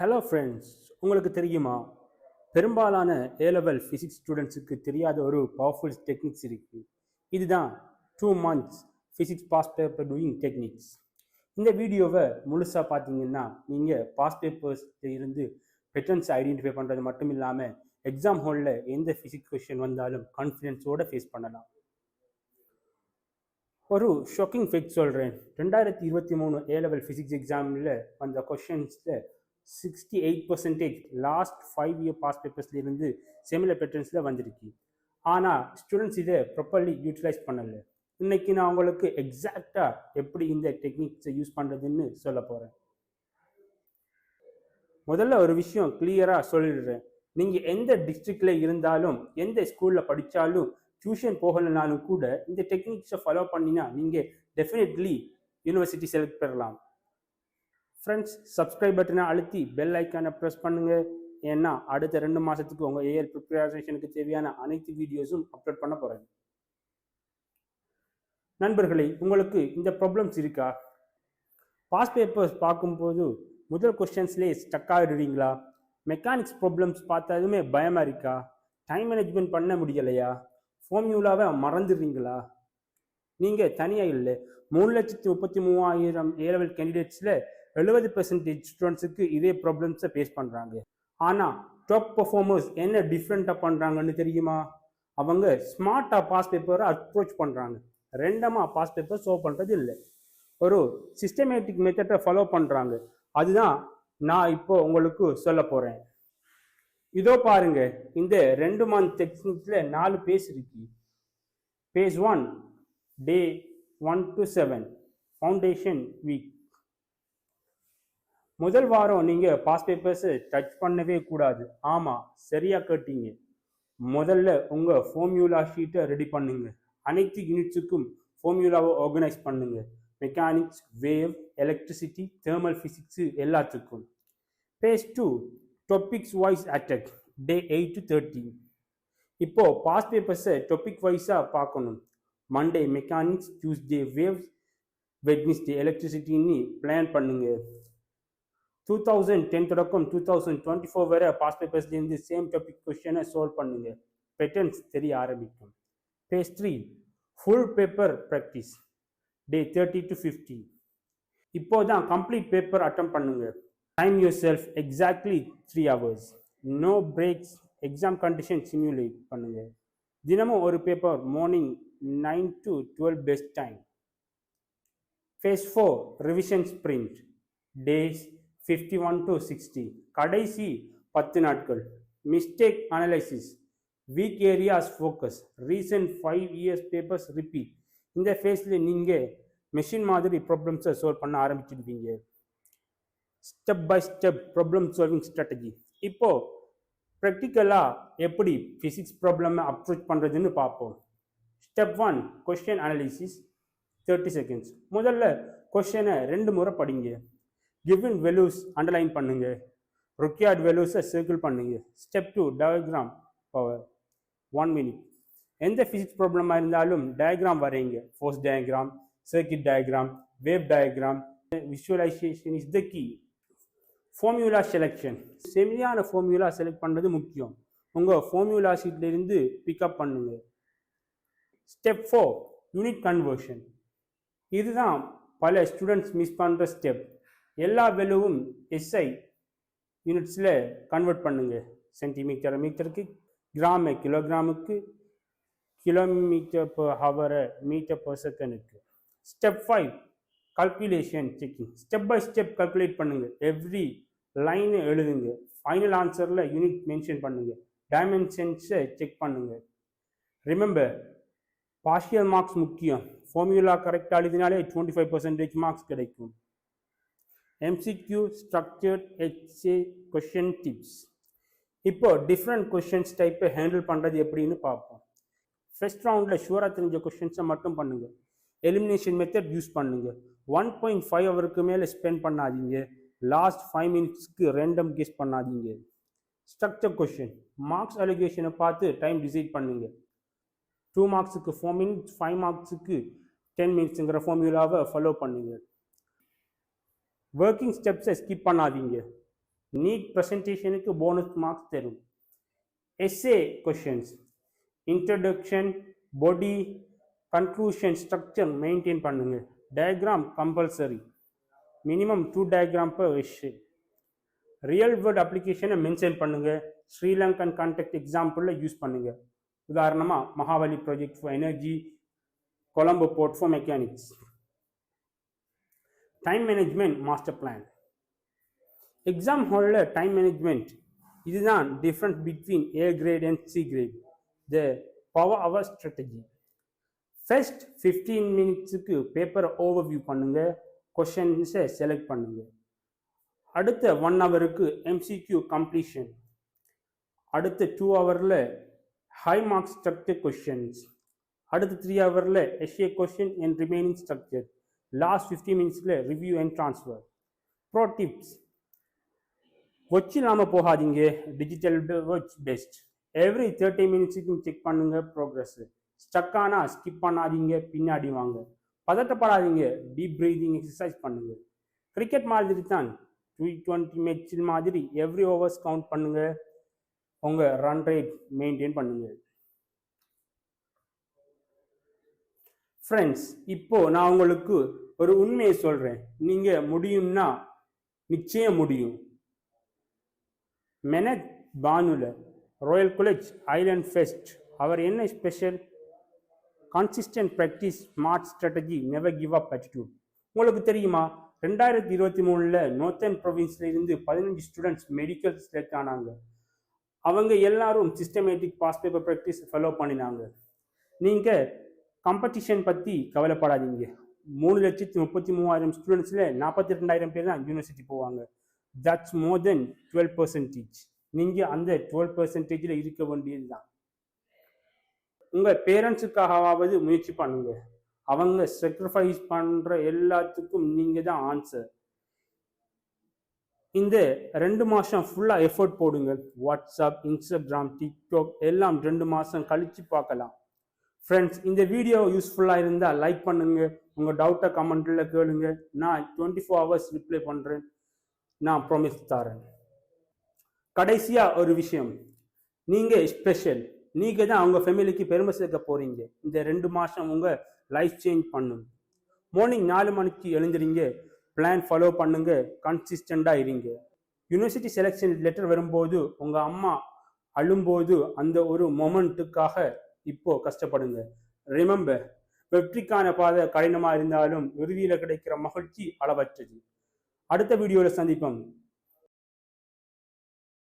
Hello friends உங்களுக்கு தெரியுமா? பெரும்பாலான ஏ லெவல் ஃபிசிக்ஸ் ஸ்டூடெண்ட்ஸுக்கு தெரியாத ஒரு பவர்ஃபுல் டெக்னிக்ஸ் இருக்குது இதுதான் two months physics past paper doing techniques இந்த வீடியோவை முழுசாக பார்த்தீங்கன்னா நீங்கள் பாஸ் பேப்பர்ஸ் இருந்து பெட்டர்ன்ஸ் ஐடென்டிஃபை பண்ணுறது மட்டும் இல்லாமல் எக்ஸாம் ஹாலில் எந்த ஃபிசிக்ஸ் கொஷின் வந்தாலும் கான்ஃபிடென்ஸோடு ஃபேஸ் பண்ணலாம். ஒரு ஷாக்கிங் ஃபேக்ட் சொல்கிறேன் ரெண்டாயிரத்தி இருபத்தி மூணு ஏ லெவல் ஃபிசிக்ஸ் எக்ஸாமில் வந்த கொஷின்ஸில் sixty eight percentage last five year past பேப்பர்ஸ்லேருந்து similar பேட்டர்ன்ஸில் வந்திருக்கு. ஆனால் ஸ்டூடெண்ட்ஸ் இதை ப்ராப்பர்லி யூட்டிலைஸ் பண்ணலை. இன்னைக்கு நான் உங்களுக்கு எக்ஸாக்டாக எப்படி இந்த டெக்னிக்ஸை யூஸ் பண்ணுறதுன்னு சொல்ல போகிறேன் முதல்ல ஒரு விஷயம் கிளியராக சொல்லிடுறேன். நீங்கள் எந்த டிஸ்ட்ரிக்டில் இருந்தாலும் எந்த ஸ்கூலில் படித்தாலும் டியூஷன் போகலைனாலும் கூட இந்த டெக்னிக்ஸை ஃபாலோ பண்ணினா நீங்கள் டெஃபினெட்லி யூனிவர்சிட்டி செலக்ட் பெறலாம். ஃப்ரெண்ட்ஸ் சப்ஸ்கிரைப் பட்டனை அழுத்தி பெல் ஐக்கானை ப்ரெஸ் பண்ணுங்க. ஏன்னா அடுத்த ரெண்டு மாதத்துக்கு உங்கள் ஏஆர் ப்ரிப்பரேஷனுக்கு தேவையான அனைத்து வீடியோஸும் அப்லோட் பண்ண போகிறேன் நண்பர்களே உங்களுக்கு இந்த ப்ராப்ளம்ஸ் இருக்கா? பாஸ் பேப்பர்ஸ் பார்க்கும்போது முதல் கொஸ்டின்ஸ்லேயே ஸ்டக் ஆகிடுறீங்களா மெக்கானிக்ஸ் ப்ராப்ளம்ஸ் பார்த்ததுமே பயமாக இருக்கா? டைம் மேனேஜ்மெண்ட் பண்ண முடியலையா? ஃபார்மியூலாவை மறந்துடுறீங்களா? நீங்கள் தனியாக இல்லை மூணு லட்சத்தி முப்பத்தி மூவாயிரம் ஏ லெவல் கேண்டிடேட்ஸில் எழுபது பெர்சன்டேஜ் ஸ்டூடெண்ட்ஸுக்கு இதே ப்ராப்ளம்ஸை ஃபேஸ் பண்ணுறாங்க ஆனால் டாப் பர்ஃபார்மர்ஸ் என்ன டிஃப்ரெண்ட்டாக பண்ணுறாங்கன்னு தெரியுமா? அவங்க ஸ்மார்ட்டாக பாஸ் பேப்பரை அப்ரோச் பண்ணுறாங்க ரெண்டமாக பாஸ் பேப்பர் சோவ் பண்ணுறது இல்லை. ஒரு சிஸ்டமேட்டிக் மெத்தடை ஃபாலோ பண்ணுறாங்க அதுதான் நான் இப்போ உங்களுக்கு சொல்ல போகிறேன் இதோ பாருங்க இந்த ரெண்டு மந்த் டெக்னிக்ஸில் நாலு பேஸ் இருக்கு. Phase one day one to seven foundation week முதல் வாரம் நீங்கள் பாஸ் பேப்பர்ஸை டச் பண்ணவே கூடாது. ஆமாம் சரியாக கேட்டீங்க. முதல்ல உங்கள் ஃபோம்யூலா ஷீட்டை ரெடி பண்ணுங்க. அனைத்து யூனிட்ஸுக்கும் ஃபோம்யூலாவை ஆர்கனைஸ் பண்ணுங்க. Mechanics wave electricity thermal physics எல்லாத்துக்கும். Page two topics wise attack day eight to thirty இப்போ பாஸ் பேப்பர்ஸை டாபிக் வைஸாக பார்க்கணும். Monday mechanics Tuesday waves Wednesday எலக்ட்ரிசிட்டின்னு plan பண்ணுங்க. டூ தௌசண்ட் டென் தொடக்கம் டூ தௌசண்ட் டுவெண்ட்டி ஃபோர் வரை பாஸ் பேப்பர்ஸ்லேருந்து சேம் டாபிக் கொஷனை சால்வ் பண்ணுங்க. பேட்டர்ன்ஸ் தெரிய ஆரம்பிக்கும். Page three full paper practice day thirty to fifty இப்போ தான் கம்ப்ளீட் பேப்பர் அட்டம் பண்ணுங்க. Time yourself exactly three hours no breaks exam condition simulate பண்ணுங்க. தினமும் ஒரு paper morning nine to twelve best time phase four revision sprint days fifty one to sixty கடைசி பத்து நாட்கள். Mistake analysis weak areas focus recent five years papers repeat இந்த ஃபேஸில் நீங்கள் machine மாதிரி ப்ராப்ளம்ஸை சால்வ் பண்ண ஆரம்பிச்சிருப்பீங்க step by step problem solving strategy இப்போது ப்ராக்டிக்கலாக எப்படி ஃபிசிக்ஸ் ப்ராப்ளமை அப்ரோச் பண்ணுறதுன்னு பார்ப்போம். Step one question analysis thirty seconds முதல்ல கொஸ்டினை ரெண்டு முறை படிங்க. கிவன் வெலூஸ் அண்டர்லைன் பண்ணுங்க. ருக்கியார்ட் வெலூஸை சர்க்கிள் பண்ணுங்க. Step two diagram power one minute எந்த ஃபிசிக்ஸ் ப்ராப்ளமாக இருந்தாலும் diagram வரைங்க force diagram circuit diagram wave diagram visualisation is the key formula selection செமியான formula select பண்ணுறது முக்கியம். உங்கள் ஃபார்மியூலா ஷீட்லேருந்து பிக்கப் பண்ணுங்க. ஸ்டெப் ஃபோர் யூனிட் கன்வர்ஷன் இதுதான் பல ஸ்டூடெண்ட்ஸ் மிஸ் பண்ணுற ஸ்டெப் எல்லா வெலுவும் எஸ்ஐ யூனிட்ஸில் கன்வெர்ட் பண்ணுங்க. சென்டிமீட்டர் மீட்டருக்கு கிராம கிலோகிராமுக்கு கிலோமீட்டர் பர் ஹவரை மீட்டர் பர் செகண்டுக்கு step five calculation checking step by step calculate பண்ணுங்கள் எவ்ரி லைனை எழுதுங்க. ஃபைனல் ஆன்சரில் யூனிட் மென்ஷன் பண்ணுங்கள் டைமென்ஷன்ஸை செக் பண்ணுங்கள் ரிமெம்பர் பார்ஷியல் மார்க்ஸ் முக்கியம். ஃபார்முலா கரெக்டாக எழுதினாலே டுவெண்ட்டி ஃபைவ் பர்சன்டேஜ் மார்க்ஸ் கிடைக்கும். MCQ structured HA question tips இப்போ டிஃப்ரெண்ட் கொஷின்ஸ் டைப்பை ஹேண்டில் பண்ணுறது எப்படின்னு பார்ப்போம். ஃபர்ஸ்ட் ரவுண்டில் ஷூராக தெரிஞ்ச கொஷின்ஸை மட்டும் பண்ணுங்கள் எலிமினேஷன் மெத்தட் யூஸ் பண்ணுங்கள் ஒன் பாயிண்ட் ஃபைவ் ஹவருக்கு மேலே ஸ்பெண்ட் பண்ணாதீங்க. லாஸ்ட் ஃபைவ் மினிட்ஸ்க்கு ரேண்டம் கெஸ் பண்ணாதீங்க. ஸ்ட்ரக்சர் கொஷின் மார்க்ஸ் அலிகேஷனை பார்த்து டைம் டிசைட் பண்ணுங்க. டூ மார்க்ஸுக்கு ஃபோர் மினிட்ஸ் ஃபைவ் மார்க்ஸுக்கு டென் மினிட்ஸுங்கிற ஃபார்முலாவை ஃபாலோ பண்ணுங்கள் ஒர்க்கிங் ஸ்டெப்ஸை ஸ்கிப் பண்ணாதீங்க. நீட் ப்ரெசன்டேஷனுக்கு போனஸ் மார்க்ஸ் தரும். SA questions introduction body conclusion structure maintain பண்ணுங்க. Diagram compulsory minimum two diagram per விஷயம் ரியல் வேர்ட் அப்ளிகேஷனை மென்ஷன் பண்ணுங்க. ஸ்ரீலங்கன் கான்டெக்ட் எக்ஸாம்பிளில் யூஸ் பண்ணுங்க. உதாரணமாக Mahaweli project for energy Colombo port for mechanics time management master plan exam ஹாலில் time management இதுதான் different between A grade and C grade the power hour strategy first fifteen மினிட்ஸுக்கு பேப்பரை overview பண்ணுங்கள் கொஷின்ஸை select பண்ணுங்கள் அடுத்த one ஹவருக்கு MCQ completion அடுத்த two ஹவரில் ஹை மார்க் ஸ்ட்ரக்சர் கொஷின்ஸ் அடுத்த த்ரீ ஹவரில் SA question and remaining structure last fifty மினிட்ஸில் review and transfer pro tips வச்சு இல்லாமல் போகாதீங்க. Digital watch best every thirty மினிட்ஸுக்கும் check பண்ணுங்க ப்ரோக்ரஸ் ஸ்டக் ஆனால் ஸ்கிப் பண்ணாதீங்க பின்னாடி வாங்க. பதட்டப்படாதீங்க டீப் ப்ரீதிங் எக்ஸசைஸ் பண்ணுங்க. கிரிக்கெட் மாதிரி தான். டி டுவெண்ட்டி மேட்சில் மாதிரி எவ்ரி ஓவர்ஸ் கவுண்ட் பண்ணுங்க. உங்கள் ரன் ரேட் மெயின்டைன் பண்ணுங்கள் ஃப்ரெண்ட்ஸ் இப்போ நான் உங்களுக்கு ஒரு உண்மையை சொல்கிறேன் நீங்கள் முடியும்னா நிச்சயம் முடியும். Menath Banula Royal College island first அவர் என்ன special consistent practice smart strategy never give up attitude உங்களுக்கு தெரியுமா? ரெண்டாயிரத்தி இருபத்தி மூணில் நோர்த்தன் ப்ரொவின்ஸில் இருந்து பதினஞ்சு ஸ்டூடெண்ட்ஸ் மெடிக்கல் செலக்ட் ஆனாங்க. அவங்க எல்லாரும் systematic past paper practice follow பண்ணினாங்க. நீங்கள் காம்படிஷன் பற்றி கவலைப்படாதீங்க. மூணு லட்சத்தி முப்பத்தி மூவாயிரம் ஸ்டூடெண்ட்ஸில் நாற்பத்தி ரெண்டாயிரம் பேர் தான் யூனிவர்சிட்டி போவாங்க. That's more then twelve percentage நீங்கள் அந்த டுவெல் பர்சன்டேஜில் இருக்க வேண்டியது தான். உங்கள் பேரண்ட்ஸுக்காகவாவது முயற்சி பண்ணுங்க. அவங்க sacrifice பண்ணுற எல்லாத்துக்கும் நீங்கள் தான் ஆன்சர் இந்த ரெண்டு மாதம் ஃபுல்லாக எஃபர்ட் போடுங்க. வாட்ஸ்அப் இன்ஸ்டாகிராம் டிக்டாக் எல்லாம் ரெண்டு மாதம் கழித்து பார்க்கலாம். ஃப்ரெண்ட்ஸ் இந்த வீடியோ யூஸ்ஃபுல்லாக இருந்தால் லைக் பண்ணுங்க. உங்கள் டவுட்டை கமெண்ட்டில் கேளுங்க. நான் டுவெண்ட்டி ஃபோர் ஹவர்ஸ் ரிப்ளை பண்ணுறேன் நான் ப்ரொமிஸ் தரேன். கடைசியாக ஒரு விஷயம். நீங்கள் ஸ்பெஷல் நீங்கள் தான் உங்கள் ஃபேமிலிக்கு பெருமை சேர்க்க போகிறீங்க இந்த ரெண்டு மாதம் உங்கள் லைஃப் சேஞ்ச் பண்ணும். மார்னிங் நாலு மணிக்கு எழுந்துறீங்க பிளான் ஃபாலோ பண்ணுங்க. கன்சிஸ்டண்டாக இருங்க. யூனிவர்சிட்டி செலெக்ஷன் லெட்டர் வரும்போது உங்கள் அம்மா அழும்போது அந்த ஒரு மொமெண்ட்டுக்காக இப்போ கஷ்டப்படுங்க ரிமம்பர் வெற்றிக்கான பாதை கடினமாக இருந்தாலும் இறுதியில கிடைக்கிற மகிழ்ச்சி அளவற்றது. அடுத்த வீடியோவில் சந்திப்போம்.